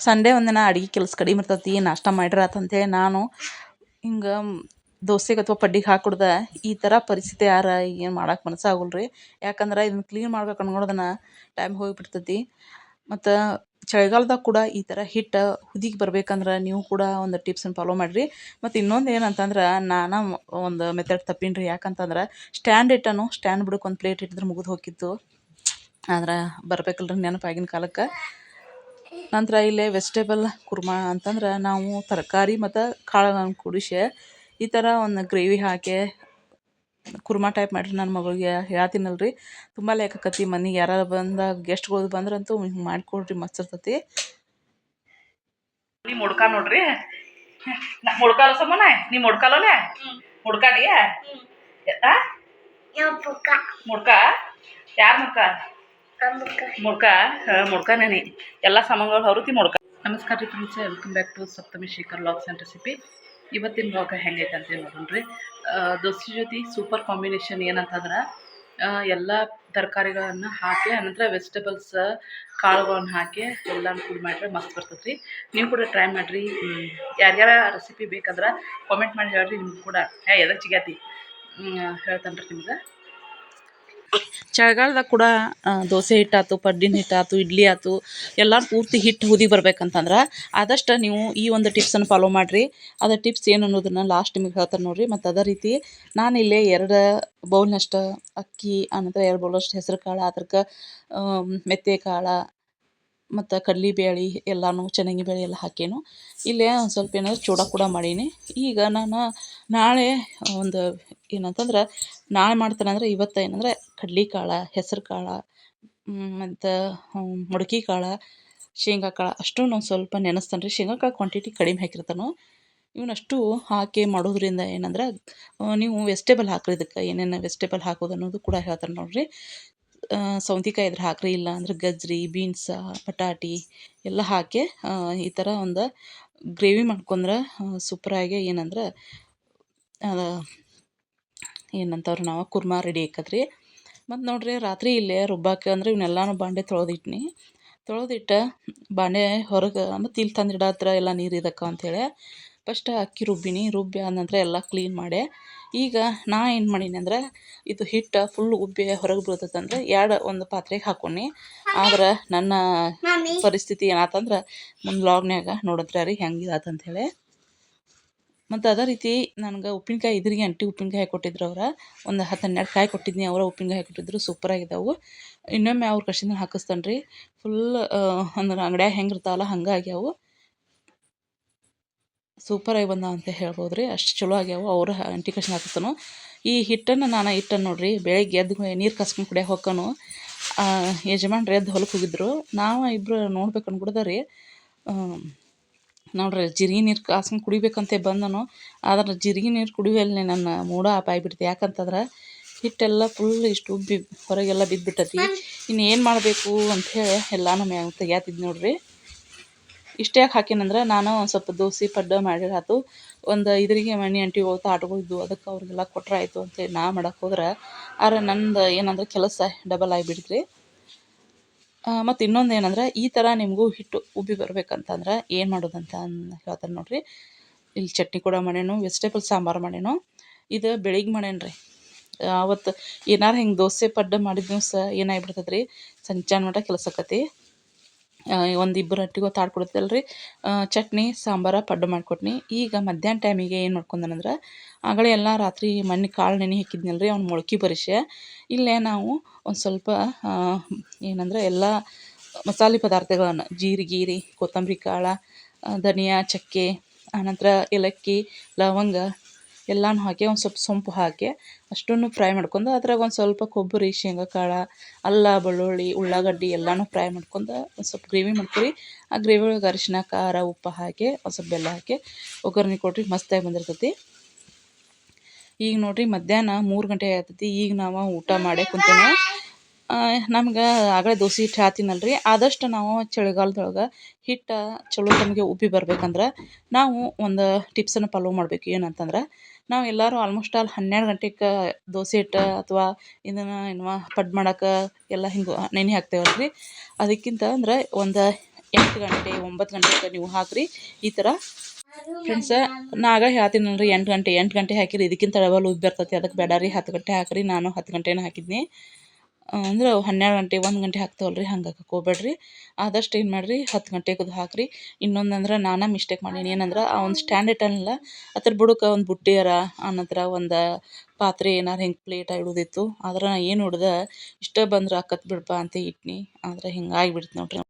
Sunday ಒಂದಿನ ಅಡ್ಗೆ ಕೆಲಸ ಕಡಿಮೆ ಇರ್ತೈತಿ, ನಾಷ್ಟ ಮಾಡಿರ ಹೇಳಿ ನಾನು ಹಿಂಗೆ ದೋಸೆಗೆ ಅಥವಾ ಪಡ್ಡಿಗೆ ಹಾಕ್ಕೊಡ್ದೆ ಈ ಥರ ಪರಿಸ್ಥಿತಿ ಯಾರ ಏನು ಮಾಡಕ್ಕೆ ಮನಸ್ಸಾಗಲ್ಲ ರೀ ಯಾಕಂದ್ರೆ ಇದನ್ನ ಕ್ಲೀನ್ ಮಾಡ್ಬೇಕು ಅನ್ಕೊಳೋದನ ಟೈಮ್ ಹೋಗಿಬಿಡ್ತೈತಿ ಮತ್ತು ಚಳಿಗಾಲದಾಗ ಕೂಡ ಈ ಥರ ಹಿಟ್ಟು ಹುದಿಗೆ ಬರ್ಬೇಕಂದ್ರೆ ನೀವು ಕೂಡ ಒಂದು ಟಿಪ್ಸನ್ನು ಫಾಲೋ ಮಾಡಿರಿ. ಮತ್ತು ಇನ್ನೊಂದು ಏನಂತಂದ್ರೆ ನಾನು ಒಂದು ಮೆಥಡ್ ತಪ್ಪಿನ್ರಿ. ಯಾಕಂತಂದ್ರೆ ಸ್ಟ್ಯಾಂಡ್ ಇಟ್ಟನು ಸ್ಟ್ಯಾಂಡ್ ಬಿಡೋಕೆ ಒಂದು ಪ್ಲೇಟ್ ಇಟ್ಟಿದ್ರೆ ಮುಗಿದು ಹೋಗಿತ್ತು. ಆದ್ರೆ ಬರಬೇಕಲ್ರಿ ನೆನಪಾಗಿನ ಕಾಲಕ್ಕೆ. ನಂತರ ಇಲ್ಲೇ ವೆಜಿಟೇಬಲ್ ಕುರ್ಮಾ ಅಂತಂದ್ರೆ ನಾವು ತರಕಾರಿ ಮತ್ತು ಕಾಳುಗಳನ್ನು ಕೂಡಿಸಿ ಈ ಥರ ಒಂದು ಗ್ರೇವಿ ಹಾಕಿ ಕುರ್ಮಾ ಟೈಪ್ ಮಾಡಿರಿ ನನ್ನ ಮಗಳಿಗೆ ಹೇಳ್ತೀನಲ್ಲ ರೀ ತುಂಬ ಲೇಖಕತಿ ಆಕತಿ ಮನೆಗೆ ಯಾರು ಬಂದಾಗ ಗೆಸ್ಟ್ಗಳು ಬಂದ್ರಂತೂ ಹಿಂಗೆ ಮಾಡಿಕೊಡ್ರಿ ಮಸ್ತ್ ಇರ್ತೈತಿ. ನೀ ಮುಡ್ಕ ನೋಡ್ರಿ. ಮುಡ್ಕಾಲ ಸಮನ ನೀ ಮುಡ್ಕಾಲೋಲೆ ಮುಡ್ಕಾಡಿ ಆ? ಮುಡ್ಕ? ಯಾರ ಮುಡ್ಕ? ಮುಡ್ಕ ಮುಡ್ಕನೇ ಎಲ್ಲ ಸಾಮಾನುಗಳು ಹೊರತಿ ಮುಡ್ಕ. ನಮಸ್ಕಾರ ರೀ friends welcome back to Saptami Shekhar vlogs and recipe ಇವತ್ತಿನ ಬ್ಲಾಗ್ ಹೆಂಗೈತೆ ಅಂತ ನೋಡ್ರಿ ದೋಸೆ ಜೊತೆ ಸೂಪರ್ ಕಾಂಬಿನೇಷನ್ ಏನಂತಂದ್ರೆ ಎಲ್ಲ ತರಕಾರಿಗಳನ್ನು ಹಾಕಿ, ಆನಂತರ ವೆಜಿಟೇಬಲ್ಸ್ ಕಾಳುಗಳನ್ನು ಹಾಕಿ, ಎಲ್ಲನೂ ಕೂಡಿ ಮಾಡಿದ್ರೆ ಮಸ್ತ್ ಬರ್ತದೆ ರೀ. ನೀವು ಕೂಡ ಟ್ರೈ ಮಾಡಿರಿ. ಯಾರ್ಯಾರ ರೆಸಿಪಿ ಬೇಕಂದ್ರೆ ಕಾಮೆಂಟ್ ಮಾಡಿ ಹೇಳ್ರಿ, ನಿಮ್ಗೆ ಕೂಡ. ಹೇ ಎದಕ್ಕೆ ಚಿಗಾತಿ ಹೇಳ್ತಾನೆ ರೀ ನಿಮ್ಗೆ. ಚಳಿಗಾಲದಾಗ ಕೂಡ ದೋಸೆ ಹಿಟ್ಟಾಯ್ತು ಪಡ್ಡಿನ ಹಿಟ್ಟಾಯ್ತು ಇಡ್ಲಿ ಆಯ್ತು ಎಲ್ಲ ಪೂರ್ತಿ ಹಿಟ್ಟು ಹುದಿ ಬರ್ಬೇಕಂತಂದ್ರೆ ಆದಷ್ಟು ನೀವು ಈ ಒಂದು ಟಿಪ್ಸನ್ನು ಫಾಲೋ ಮಾಡಿರಿ. ಅದ ಟಿಪ್ಸ್ ಏನು ಅನ್ನೋದನ್ನು ಲಾಸ್ಟ್ ನಿಮಗೆ ಹೇಳ್ತಾರೆ ನೋಡಿರಿ. ಮತ್ತು ಅದೇ ರೀತಿ ನಾನು ಇಲ್ಲೇ ಎರಡು ಬೌಲ್ನಷ್ಟು ಅಕ್ಕಿ, ಆನಂತರ ಎರಡು ಬೌಲಷ್ಟು ಹೆಸರು ಕಾಳು ಅದಕ್ಕೆ ಮೆತ್ತೆ ಕಾಳು ಮತ್ತು ಕಡ್ಲೆಬೇಳೆ, ಎಲ್ಲನೂ ಚೆನ್ನಾಗಿ ಬೇಳೆ ಎಲ್ಲ ಹಾಕೇನು. ಇಲ್ಲೇ ಒಂದು ಸ್ವಲ್ಪ ಏನಾದ್ರು ಚೂಡ ಕೂಡ ಮಾಡೀನಿ. ಈಗ ನಾನು ನಾಳೆ ಒಂದು ಏನಂತಂದ್ರೆ ನಾಳೆ ಮಾಡ್ತೇನೆ ಅಂದ್ರೆ ಇವತ್ತು ಏನಂದ್ರೆ ಕಡ್ಲೆ ಕಾಳು ಹೆಸ್ರು ಕಾಳು ಮತ್ತು ಮಡ್ಕೆ ಕಾಳು, ಶೇಂಗಾ ಕಾಳು ಅಷ್ಟು ನಾನು ಸ್ವಲ್ಪ ನೆನೆಸ್ತಾನೆ ರೀ. ಶೇಂಗಾ ಕಾಳು ಕ್ವಾಂಟಿಟಿ ಕಡಿಮೆ ಹಾಕಿರ್ತಾನೆ, ಇವನ್ನಷ್ಟು ಹಾಕಿ ಮಾಡೋದ್ರಿಂದ ಏನಂದ್ರೆ ನೀವು ವೆಜಿಟೇಬಲ್ ಹಾಕ್ರಿ ಇದಕ್ಕೆ, ಏನೇನು ವೆಜಿಟೇಬಲ್ ಹಾಕೋದು ಅನ್ನೋದು ಕೂಡ ಹೇಳ್ತಾರೆ ನೋಡಿರಿ. ಸೌತೆಕಾಯಿ ಇದ್ರೆ ಹಾಕ್ರಿ, ಇಲ್ಲ ಅಂದ್ರೆ ಗಜ್ರಿ ಬೀನ್ಸ ಬಟಾಟಿ ಎಲ್ಲ ಹಾಕಿ ಈ ಥರ ಒಂದು ಗ್ರೇವಿ ಮಾಡ್ಕೊಂಡ್ರೆ ಸೂಪರಾಗಿ ಏನಂದ್ರೆ ಏನಂತವ್ರಿ ನಾವು ಕುರ್ಮಾ ರೆಡಿ ಆಕತ್ರಿ ಮತ್ತು ನೋಡ್ರಿ ರಾತ್ರಿ ಇಲ್ಲೇ ರುಬ್ಬಾಕೆ ಅಂದ್ರೆ ಇವನ್ನೆಲ್ಲನೂ ಬಾಂಡೆ ತೊಳೆದಿಟ್ನಿ. ತೊಳೆದಿಟ್ಟು ಬಾಂಡೆ ಹೊರಗೆ ಮತ್ತು ಇಲ್ಲಿ ತಂದಿಡ ಹತ್ರ ಎಲ್ಲ ನೀರು ಇದಕ್ಕ ಅಂಥೇಳಿ ಫಸ್ಟ್ ಅಕ್ಕಿ ರುಬ್ಬಿನಿ. ರುಬ್ಬಿ ಆದ ನಂತರ ಎಲ್ಲ ಕ್ಲೀನ್ ಮಾಡಿ. ಈಗ ನಾ ಏನು ಮಾಡೀನಿ ಅಂದ್ರೆ ಇದು ಹಿಟ್ಟು ಫುಲ್ ಉಬ್ಬಿ ಹೊರಗೆ ಬೀಳ್ತೈತಂದ್ರೆ ಎರಡು ಒಂದು ಪಾತ್ರೆಗೆ ಹಾಕೊಂಡಿ ಆದ್ರೆ ನನ್ನ ಪರಿಸ್ಥಿತಿ ಏನಾತಂದ್ರೆ ಮುಂದೆ ಲಾಗ್ನ್ಯಾಗ ನೋಡಿದ್ರೆ ರೀ ಹೆಂಗೆ ಮತ್ತು ಅದೇ ರೀತಿ ನನಗೆ ಉಪ್ಪಿನಕಾಯಿ ಇದ್ರಿಗೆ ಅಂಟಿ ಉಪ್ಪಿನಕಾಯಿ ಕೊಟ್ಟಿದ್ರು ಅವ್ರು. ಒಂದು ಹತ್ತು ಹನ್ನೆರಡು ಕಾಯಿ ಕೊಟ್ಟಿದ್ನಿ ಅವರ ಉಪ್ಪಿನಕಾಯಿ ಕೊಟ್ಟಿದ್ರು ಸೂಪರಾಗಿದ್ದಾವೆ ಇನ್ನೊಮ್ಮೆ ಅವ್ರ ಕಷ್ಟಿನ ಹಾಕಿಸ್ತಾನೆ ರೀ ಫುಲ್ ಅಂದ್ರೆ ಅಂಗಡ್ಯಾಗ ಹೆಂಗೆ ಇರ್ತಾವಲ್ಲ ಹಂಗೆ ಆಗ್ಯಾವು. ಸೂಪರಾಗಿ ಬಂದಾವ ಅಂತ ಹೇಳ್ಬೋದು ರೀ ಅಷ್ಟು ಚಲೋ ಆಗ್ಯಾವು. ಅವರು ಅಂಟಿ ಕಷ್ಟ ಹಾಕಿಸ್ತಾನು. ಈ ಹಿಟ್ಟನ್ನು ನಾನು ಹಿಟ್ಟನ್ನು ನೋಡ್ರಿ. ಬೆಳಗ್ಗೆ ಎದ್ದು ನೀರು ಕಸ್ಕೊಂಡು ಕುಡಿಯೋಕೆ ಹೊಕ್ಕನು. ಯಜಮಾನ್ರು ಎದ್ದು ಹೊಲಕ್ಕೆ ಹೋಗಿದ್ರು. ನಾವು ಇಬ್ಬರು ನೋಡ್ಬೇಕು ಅಂದ್ಬಿಡ್ದಾರೆ ರೀ. ನೋಡ್ರಿ, ಜೀರಿಗೆ ನೀರು ಕಾಸ್ಕೊಂಡು ಕುಡಿಬೇಕಂತೆ ಬಂದನು. ಆದ್ರೆ ಜೀರಿಗೆ ನೀರು ಕುಡಿಯುವಲ್ಲಿ ನನ್ನ ಮೂಡ ಆಪ್ ಆಗಿಬಿಡ್ತು ಯಾಕಂತಂದ್ರೆ ಹಿಟ್ಟೆಲ್ಲ ಫುಲ್ ಇಷ್ಟು ಉಬ್ಬಿ ಹೊರಗೆಲ್ಲ ಬಿದ್ದುಬಿಟ್ಟತಿ ಇನ್ನು ಏನು ಮಾಡಬೇಕು ಅಂಥೇಳಿ ಎಲ್ಲಾನು ಮ್ಯಾಗ ತೆಗ್ಯಾತಿದ್ದು ನೋಡ್ರಿ. ಇಷ್ಟು ಯಾಕೆ ಹಾಕೀನಂದ್ರೆ ನಾನು ಒಂದು ಸ್ವಲ್ಪ ದೋಸೆ, ಪಡ್ಡ ಮಾಡಿರಾತು ಒಂದು ಇದ್ರಿಗೆ ಮಣ್ಣಿ ಅಂಟಿ ಹೋಗ್ತಾ ಆಟಗಳಿದ್ದು ಅದಕ್ಕೆ ಅವ್ರಿಗೆಲ್ಲ ಕೊಟ್ರೆ ಆಯಿತು ಅಂತೇಳಿ ನಾ ಮಾಡೋಕೆ ಹೋದ್ರೆ. ಆದ್ರೆ ನಂದು ಏನಂದ್ರೆ ಕೆಲಸ ಡಬಲ್ ಆಗಿಬಿಡ್ತ್ರಿ. ಮತ್ತು ಇನ್ನೊಂದು ಏನಂದ್ರೆ, ಈ ಥರ ನಿಮಗೂ ಹಿಟ್ಟು ಉಬ್ಬಿ ಬರ್ಬೇಕಂತಂದ್ರೆ ಏನು ಮಾಡೋದಂತ ಹೇಳ್ತಾರೆ ನೋಡಿರಿ. ಇಲ್ಲಿ ಚಟ್ನಿ ಕೂಡ ಮಾಡೇನು ವೆಜಿಟೇಬಲ್ ಸಾಂಬಾರು ಮಾಡೇನು. ಇದು ಬೆಳಿಗ್ಗೆ ಮಾಡೇನು ರೀ ಅವತ್ತು ಏನಾರು ಹಿಂಗೆ ದೋಸೆ ಪಡ್ಡ ಮಾಡಿದ ದಿವಸ ಏನಾಗ್ಬಿಡ್ತದೆ ರೀ ಸಂಜೆ ಮಟ ಕೆಲಸ ಆಕತಿ ಒಂದು ಇಬ್ಬರು ಹೊಟ್ಟಿಗೆ ಹೊತ್ತು ಆಡ್ಕೊಡುತ್ತಲ್ಲ ರೀ ಚಟ್ನಿ, ಸಾಂಬಾರ, ಪಡ್ಡು ಮಾಡಿಕೊಟ್ನಿ. ಈಗ ಮಧ್ಯಾಹ್ನ ಟೈಮಿಗೆ ಏನು ಮಾಡ್ಕೊಂಡನಂದ್ರೆ ಆಗಲೇ ಎಲ್ಲ ರಾತ್ರಿ ಮಣ್ಣಿ ಕಾಳು ನೆನೆ ಹಾಕಿದ್ನಲ್ಲ ರೀ ಅವ್ನು ಮೊಳಕೆ ಬರಿಸೆ ಇಲ್ಲೇ ನಾವು ಒಂದು ಸ್ವಲ್ಪ ಏನಂದ್ರೆ ಎಲ್ಲ ಮಸಾಲೆ ಪದಾರ್ಥಗಳನ್ನು ಜೀರಿಗೆ ರೀ ಕೊತ್ತಂಬರಿ ಕಾಳು ಧನಿಯಾ, ಚಕ್ಕೆ ಆನಂತರ ಏಲಕ್ಕಿ, ಲವಂಗ ಎಲ್ಲನೂ ಹಾಕಿ, ಒಂದು ಸ್ವಲ್ಪ ಸೊಂಪು ಹಾಕಿ ಅಷ್ಟನ್ನು ಫ್ರೈ ಮಾಡ್ಕೊಂಡು, ಅದ್ರಾಗ ಒಂದು ಸ್ವಲ್ಪ ಕೊಬ್ಬರಿ ಶೇಂಗಾ ಕಾಳು ಅಲ್ಲ, ಬೆಳ್ಳುಳ್ಳಿ, ಉಳ್ಳಾಗಡ್ಡಿ ಎಲ್ಲಾನು ಫ್ರೈ ಮಾಡ್ಕೊಂಡು ಒಂದು ಸ್ವಲ್ಪ ಗ್ರೇವಿ ಮಾಡ್ಕೊರಿ. ಆ ಗ್ರೇವಿ ಒಳಗೆ ಅರಿಶಿನ ಖಾರ, ಉಪ್ಪು ಹಾಕಿ ಒಂದು ಸ್ವಲ್ಪ ಬೆಲ್ಲ ಹಾಕಿ ಒಗ್ಗರಣೆ ಕೊಟ್ರಿ ಮಸ್ತಾಗಿ ಬಂದಿರ್ತೈತಿ. ಈಗ ನೋಡ್ರಿ ಮಧ್ಯಾಹ್ನ ಮೂರು ಗಂಟೆ ಆಗ್ತೈತಿ ಈಗ ನಾವು ಊಟ ಮಾಡೇ ಕುಂತೇನೆ. ನಮ್ಗೆ ಆಗಲೇ ದೋಸೆ ಹಿಟ್ಟು ಹಾಕ್ತೀನಲ್ಲ ರೀ ಆದಷ್ಟು ನಾವು ಚಳಿಗಾಲದೊಳಗೆ ಹಿಟ್ಟು ಚಲೋ ತಮಗೆ ಉಬ್ಬಿ ಬರ್ಬೇಕಂದ್ರೆ ನಾವು ಒಂದು ಟಿಪ್ಸನ್ನು ಫಾಲೋ ಮಾಡಬೇಕು. ಏನಂತಂದ್ರೆ ನಾವು ಎಲ್ಲರೂ ಆಲ್ಮೋಸ್ಟ್ ಆಲ್ ಹನ್ನೆರಡು ಗಂಟೆಗೆ ದೋಸೆ ಹಿಟ್ಟು ಅಥವಾ ಇದನ್ನು ಏನು ಪಡ್ ಮಾಡಕ್ಕೆ ಎಲ್ಲ ಹಿಂಗೆ ನೆನೆ ಹಾಕ್ತೇವಲ್ರಿ. ಅದಕ್ಕಿಂತ ಅಂದ್ರೆ ಒಂದು ಎಂಟು ಗಂಟೆ, ಒಂಬತ್ತು ಗಂಟೆಗೆ ನೀವು ಹಾಕ್ರಿ. ಈ ಥರ ಫ್ರೆಂಡ್ಸ ನಾಗ ಹೇಳ್ತೀನಲ್ರಿ ಎಂಟು ಗಂಟೆ ಎಂಟು ಗಂಟೆ ಹಾಕಿರಿ. ಇದಕ್ಕಿಂತ ಡಬಲ್ ಉಬ್ಬಿ ಬರ್ತೈತಿ. ಅದಕ್ಕೆ ಬೇಡ ರೀ ಹತ್ತು ಗಂಟೆ ಹಾಕ್ರಿ. ನಾನು ಹತ್ತು ಗಂಟೆನೇ ಹಾಕಿದ್ನಿ. ಅಂದ್ರೆ ಹನ್ನೆರಡು ಗಂಟೆ, ಒಂದು ಗಂಟೆ ಹಾಕ್ತವಲ್ರಿ, ಹಂಗೆ ಹಾಕಕ್ಕೆ ಹೋಗ್ಬೇಡ್ರಿ. ಆದಷ್ಟು ಏನು ಮಾಡಿರಿ, ಹತ್ತು ಗಂಟೆಗೆ ಹಾಕಿರಿ. ಇನ್ನೊಂದು ಅಂದ್ರೆ ನಾನು ಮಿಸ್ಟೇಕ್ ಮಾಡೀನಿ. ಏನಂದ್ರೆ, ಆ ಒಂದು ಸ್ಟ್ಯಾಂಡ್ ಇಟ್ಟನಲ್ಲ ಅದ್ರ ಬುಡಕ್ಕೆ ಒಂದು ಬುಟ್ಟಿಯರ ಆನಂತರ ಒಂದು ಪಾತ್ರೆ ಏನಾರು ಹಿಂಗೆ ಪ್ಲೇಟ ಇಡೋದಿತ್ತು ಆದ್ರೆ ನಾ ಏನು ಹೊಡ್ದೆ ಇಷ್ಟ ಬಂದ್ರೆ ಆಕತ್ ಬಿಡಪ್ಪ ಅಂತ ಇಟ್ನಿ. ಆದ್ರೆ ಹಿಂಗೆ ಆಗಿಬಿಡ್ತು ನೋಡ್ರಿ.